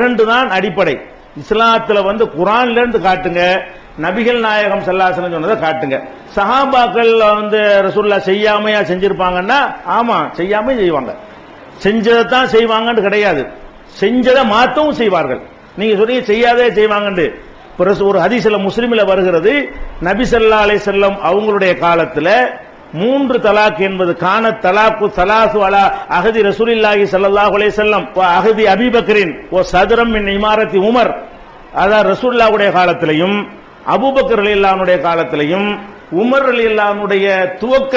இரண்டு தான் அடிப்படை. இஸ்லாத்துல வந்து குரான்ல இருந்து காட்டுங்க நபிகள் நாயகம் சல்லாசனம் சொன்னதை காட்டுங்க. சஹாபாக்கள் வந்து ரசூல்லா செய்யாமையா செஞ்சிருப்பாங்கன்னா ஆமா செய்யாம செய்வாங்க. செஞ்சதை தான் செய்வாங்கன்னு கிடையாது. செஞ்சதை மாத்தவும் செய்வார்கள். நீங்க சொன்னீங்க செய்யாதே செய்வாங்கன்னு. ஒரு ஹதீஸ்ல முஸ்லிம்ல வருகிறது நபி சல்லா அலை செல்லம் அவங்களுடைய காலத்துல மூன்று தலாக் என்பது கான தலாக்கு தலாசு அலா அகதி ரசூலில்லாஹி சல்லாஹ் அலே செல்லம் வ அகதி அபிபக்ரின் ஓ சதுரம் மின் இமாரத்தி உமர். அதான் ரசூல்லாவுடைய காலத்திலையும் அபூபக்கர் ரலியல்லாஹுடைய காலத்திலையும் உமர் ரலியல்லாஹுடைய துவக்க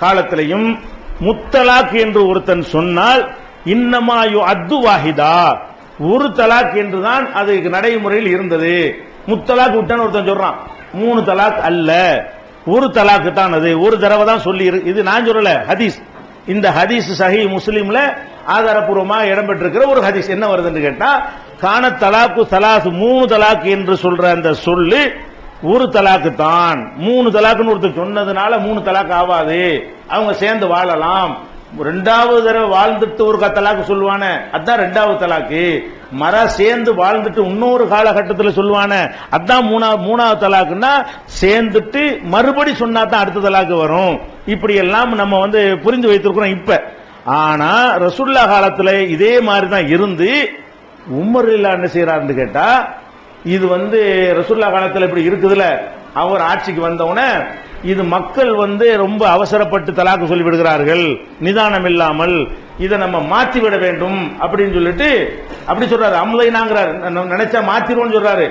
காலத்திலையும் முத்தலாக் என்று ஒருத்தன் சொன்னால் இன்னமாயு அத்து வாஹிதா. ஒரு தலாக் என்றுதான் அது நடைமுறையில் இருந்தது. முத்தலாக் விட்டான்னு ஒருத்தன் சொல்றான். மூணு தலாக் அல்ல. ஒரு தலாக்கு தான் அது. ஒரு தடவை தான் சொல்லி இரு- இது நான் சொல்லல ஹதீஸ். இந்த ஹதீஸ் சஹி முஸ்லீம்ல ஆதாரப்பூர்வமா இடம்பெற்றிருக்கிற ஒரு ஹதீஸ். என்ன வருதுன்னு கேட்டா காண தலாக்கு தலாசு மூணு தலாக்கு என்று சொல்ற அந்த சொல்லு ஒரு தலாக்கு தான் மூணு தலாக்குன்னு ஒருத்தர் சொன்னதுனால மூணு தலாக்கு ஆகாது அவங்க சேர்ந்து வாழலாம். ரெண்டாவது தடவை வாழ்ந்துட்டு ஒரு தலாக்கு சொல்லுவானே. அதான் ரெண்டாவது தலாக்கு. மர சேர்ந்து வாழ்ந்துட்டு இன்னொரு காலகட்டத்தில் சொல்லுவானே. அதான் மூணாவது மூணாவது தலாக்குன்னா சேர்ந்துட்டு மறுபடி சொன்னா தான் அடுத்த தலாக்கு வரும். இப்படி எல்லாம் நம்ம வந்து புரிந்து வைத்திருக்கிறோம் இப்ப. ஆனா ரசுல்லா காலத்துல இதே மாதிரி தான் இருந்து உமர் இல்லா என்ன செய்யறாருன்னு கேட்டா இது வந்து ரசுல்லா காலத்துல இப்படி இருக்குதுல. அவர் ஆட்சிக்கு வந்தவுடனே இது மக்கள் வந்து ரொம்ப அவசரப்பட்டு தலாக்கு சொல்லிவிடுகிறார்கள். நிதானம் இல்லாமல் இதை நம்ம மாற்றி விட வேண்டும் அப்படின்னு சொல்லிட்டு அப்படி சொல்றாரு. அம்லைனாங்கிறார் நினைச்சா மாத்திருவோம்னு சொல்றாரு.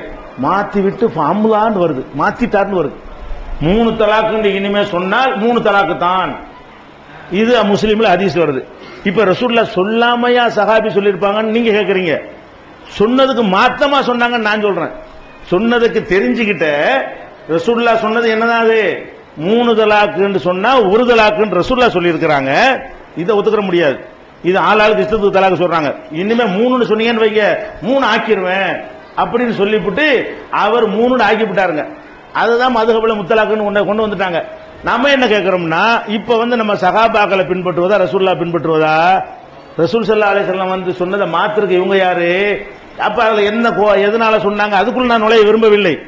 மாத்தி விட்டு அம்லான்னு வருது. மாத்திட்டார்னு வருது. மூணு தலாக்குன்னு இனிமே சொன்னால் மூணு தலாக்கு தான் இது முஸ்லீம்ல அதிசி வருது. இப்ப ரசூல்லா சொல்லாமையா சஹாபி சொல்லியிருப்பாங்கன்னு நீங்க கேக்குறீங்க. சொன்னதுக்கு மாத்தமா சொன்னாங்கன்னு நான் சொல்றேன். சொன்னதுக்கு தெரிஞ்சுக்கிட்ட ரசூல்லா சொன்னது என்னதான் அது? மூணு தலாக்குன்னு சொன்னா ஒரு தலாக்குன்னு ரசூல்லா சொல்லியிருக்கிறாங்க. இதை ஒத்துக்கிற முடியாது. இது ஆளாளுக்கு இஷ்டத்துக்கு தலாக்கு சொல்றாங்க. இனிமே மூணுன்னு சொன்னீங்கன்னு வைங்க. மூணு ஆக்கிடுவேன் அப்படின்னு சொல்லிவிட்டு அவர் மூணுன்னு ஆக்கி விட்டாருங்க அதுதான் மதுகபல முத்தலாக்குன்னு ஒண்ணை கொண்டு வந்துட்டாங்க. நம்ம என்ன கேட்கிறோம்னா இப்ப வந்து நம்ம சகாபாக்களை பின்பற்றுவதா ரசூல்லா பின்பற்றுவதா? ரசூல் சல்லா அலிசல்லாம் வந்து சொன்னதை மாத்திருக்கு இவங்க யாரு? அப்ப அதுல என்ன கோ- எதனால சொன்னாங்க? அதுக்குள்ள நான் நுழைய விரும்பவில்லை.